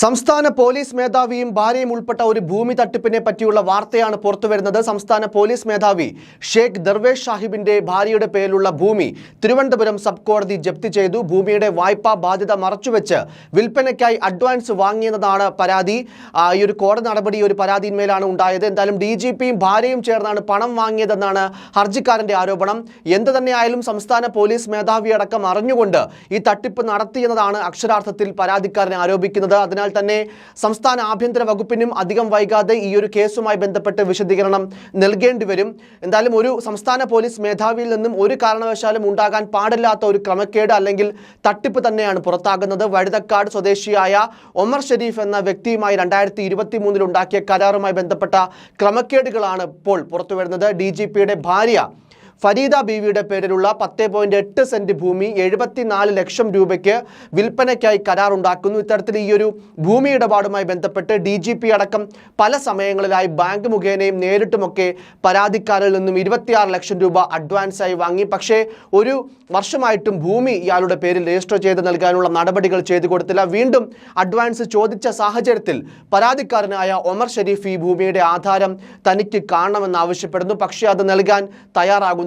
സംസ്ഥാന പോലീസ് മേധാവിയും ഭാര്യയും ഉൾപ്പെട്ട ഒരു ഭൂമി തട്ടിപ്പിനെ പറ്റിയുള്ള വാർത്തയാണ് പുറത്തുവരുന്നത്. സംസ്ഥാന പോലീസ് മേധാവി ഷേഖ് ദർവേഷ് സാഹിബിന്റെ ഭാര്യയുടെ പേരിലുള്ള ഭൂമി തിരുവനന്തപുരം സബ് കോടതി ജപ്തി ചെയ്തു. ഭൂമിയുടെ വായ്പാ ബാധ്യത മറച്ചുവെച്ച് വിൽപ്പനയ്ക്കായി അഡ്വാൻസ് വാങ്ങിയതാണ് പരാതി. ഈ ഒരു കോടതി നടപടി ഒരു പരാതിന്മേലാണ് ഉണ്ടായത്. എന്തായാലും ഡി ജി പിയും ഭാര്യയും ചേർന്നാണ് പണം വാങ്ങിയതെന്നാണ് ഹർജിക്കാരന്റെ ആരോപണം. എന്ത് തന്നെയായാലും സംസ്ഥാന പോലീസ് മേധാവിയടക്കം അറിഞ്ഞുകൊണ്ട് ഈ തട്ടിപ്പ് നടത്തിയെന്നതാണ് അക്ഷരാർത്ഥത്തിൽ പരാതിക്കാരനെ ആരോപിക്കുന്നത്. അതിനാൽ തന്നെ സംസ്ഥാന ആഭ്യന്തര വകുപ്പിനും അധികം വൈകാതെ ഈ ഒരു കേസുമായി ബന്ധപ്പെട്ട് വിശദീകരണം നൽകേണ്ടി വരും. എന്തായാലും ഒരു സംസ്ഥാന പോലീസ് മേധാവിയിൽ നിന്നും ഒരു കാരണവശാലും ഉണ്ടാകാൻ പാടില്ലാത്ത ഒരു ക്രമക്കേട് അല്ലെങ്കിൽ തട്ടിപ്പ് തന്നെയാണ് പുറത്താകുന്നത്. വഴുതക്കാട് സ്വദേശിയായ ഒമർ ഷെരീഫ് എന്ന വ്യക്തിയുമായി രണ്ടായിരത്തി ഇരുപത്തി മൂന്നിൽ ഉണ്ടാക്കിയ കരാറുമായി ബന്ധപ്പെട്ട ക്രമക്കേടുകളാണ് ഇപ്പോൾ പുറത്തുവരുന്നത്. ഡി ജി പിയുടെ ഭാര്യ ഫരീദ ബീവിയുടെ പേരിലുള്ള പത്ത് പോയിന്റ് എട്ട് സെന്റ് ഭൂമി എഴുപത്തിനാല് ലക്ഷം രൂപയ്ക്ക് വിൽപ്പനയ്ക്കായി കരാറുണ്ടാക്കുന്നു. ഇത്തരത്തിൽ ഈ ഒരു ഭൂമി ഇടപാടുമായി ബന്ധപ്പെട്ട് ഡി ജി പി അടക്കം പല സമയങ്ങളിലായി ബാങ്ക് മുഖേനയും നേരിട്ടുമൊക്കെ പരാതിക്കാരിൽ നിന്നും ഇരുപത്തിയാറ് ലക്ഷം രൂപ അഡ്വാൻസായി വാങ്ങി. പക്ഷേ ഒരു വർഷമായിട്ടും ഭൂമി ഇയാളുടെ പേരിൽ രജിസ്റ്റർ ചെയ്ത് നൽകാനുള്ള നടപടികൾ ചെയ്തു കൊടുത്തില്ല. വീണ്ടും അഡ്വാൻസ് ചോദിച്ച സാഹചര്യത്തിൽ പരാതിക്കാരനായ ഒമർ ഷെരീഫ് ഈ ഭൂമിയുടെ ആധാരം തനിക്ക് കാണണമെന്ന് ആവശ്യപ്പെടുന്നു. പക്ഷേ അത് നൽകാൻ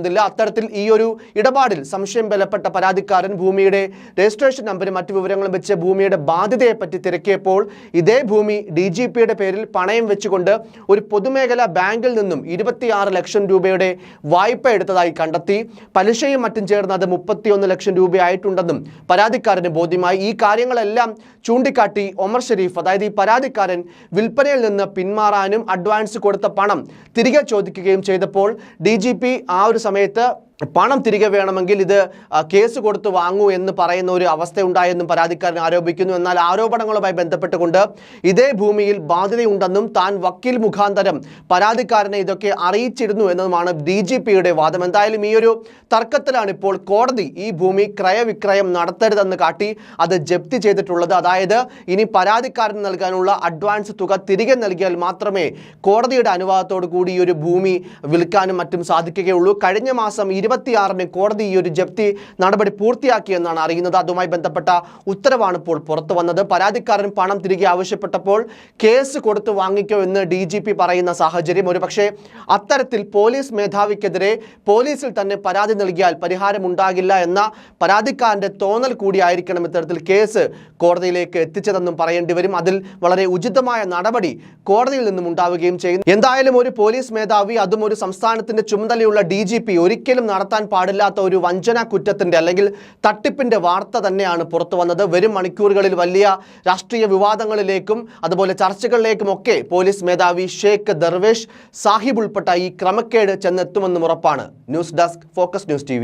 തയ്യാറാകുന്നില്ല അത്തരത്തിൽ ഈ ഒരു ഇടപാടിൽ സംശയം ബലപ്പെട്ട പരാതിക്കാരൻ ഭൂമിയുടെ രജിസ്ട്രേഷൻ നമ്പരും മറ്റു വിവരങ്ങളും വെച്ച് ഭൂമിയുടെ ബാധ്യതയെപ്പറ്റി തിരക്കിയപ്പോൾ ഇതേ ഭൂമി ഡി ജി പിയുടെ പേരിൽ പണയം വെച്ചുകൊണ്ട് ഒരു പൊതുമേഖലാ ബാങ്കിൽ നിന്നും ഇരുപത്തിയാറ് ലക്ഷം രൂപയുടെ വായ്പ എടുത്തതായി കണ്ടെത്തി. പലിശയും മറ്റും ചേർന്ന് അത് മുപ്പത്തിയൊന്ന് ലക്ഷം രൂപയായിട്ടുണ്ടെന്നും പരാതിക്കാരന് ബോധ്യമായി. ഈ കാര്യങ്ങളെല്ലാം ചൂണ്ടിക്കാട്ടി ഒമർ ഷെരീഫ് അതായത് ഈ പരാതിക്കാരൻ വിൽപ്പനയിൽ നിന്ന് പിന്മാറാനും അഡ്വാൻസ് കൊടുത്ത പണം തിരികെ ചോദിക്കുകയും ചെയ്തപ്പോൾ ഡി ആ ഒരു സമയത്ത് പണം തിരികെ വേണമെങ്കിൽ ഇത് കേസ് കൊടുത്ത് വാങ്ങൂ എന്ന് പറയുന്ന ഒരു അവസ്ഥ ഉണ്ടായെന്നും പരാതിക്കാരൻ ആരോപിക്കുന്നു. എന്നാൽ ആരോപണങ്ങളുമായി ബന്ധപ്പെട്ടുകൊണ്ട് ഇതേ ഭൂമിയിൽ ബാധ്യതയുണ്ടെന്നും താൻ വക്കീൽ മുഖാന്തരം പരാതിക്കാരനെ ഇതൊക്കെ അറിയിച്ചിരുന്നു എന്നതുമാണ് ഡി ജി പിയുടെ വാദം. എന്തായാലും ഈ ഒരു തർക്കത്തിലാണ് ഇപ്പോൾ കോടതി ഈ ഭൂമി ക്രയവിക്രയം നടത്തരുതെന്ന് കാട്ടി അത് ജപ്തി ചെയ്തിട്ടുള്ളത്. അതായത് ഇനി പരാതിക്കാരന് നൽകാനുള്ള അഡ്വാൻസ് തുക തിരികെ നൽകിയാൽ മാത്രമേ കോടതിയുടെ അനുവാദത്തോടു കൂടി ഈ ഒരു ഭൂമി വിൽക്കാനും മറ്റും സാധിക്കുകയുള്ളൂ. കഴിഞ്ഞ മാസം ഇരുപത്തിയാറിന് കോടതി ഈ ഒരു ജപ്തി നടപടി പൂർത്തിയാക്കിയെന്നാണ് അറിയുന്നത്. അതുമായി ബന്ധപ്പെട്ട ഉത്തരവാണ് ഇപ്പോൾ പുറത്തു വന്നത്. പരാതിക്കാരൻ പണം തിരികെ ആവശ്യപ്പെട്ടപ്പോൾ കേസ് കൊടുത്തു വാങ്ങിക്കോ എന്ന് ഡി പറയുന്ന സാഹചര്യം. ഒരുപക്ഷെ അത്തരത്തിൽ പോലീസ് മേധാവിക്കെതിരെ പോലീസിൽ തന്നെ പരാതി നൽകിയാൽ പരിഹാരം ഉണ്ടാകില്ല എന്ന പരാതിക്കാരന്റെ തോന്നൽ കൂടിയായിരിക്കണം ഇത്തരത്തിൽ കേസ് കോടതിയിലേക്ക് എത്തിച്ചതെന്നും പറയേണ്ടി വരും. അതിൽ വളരെ ഉചിതമായ നടപടി കോടതിയിൽ നിന്നും ഉണ്ടാവുകയും ചെയ്യുന്നു. എന്തായാലും ഒരു പോലീസ് മേധാവി അതും ഒരു സംസ്ഥാനത്തിന്റെ ചുമതലയുള്ള ഡി ഒരിക്കലും നടത്താൻ പാടില്ലാത്ത ഒരു വഞ്ചന കുറ്റത്തിന്റെ അല്ലെങ്കിൽ തട്ടിപ്പിന്റെ വാർത്ത തന്നെയാണ് പുറത്തു വന്നത്. വരും മണിക്കൂറുകളിൽ വലിയ രാഷ്ട്രീയ വിവാദങ്ങളിലേക്കും അതുപോലെ ചർച്ചകളിലേക്കും ഒക്കെ പോലീസ് മേധാവി ഷേഖ് ദർവേഷ് സാഹിബ് ഉൾപ്പെട്ട ഈ ക്രമക്കേട് ചെന്നെത്തുമെന്നും ഉറപ്പാണ്. News desk focus news T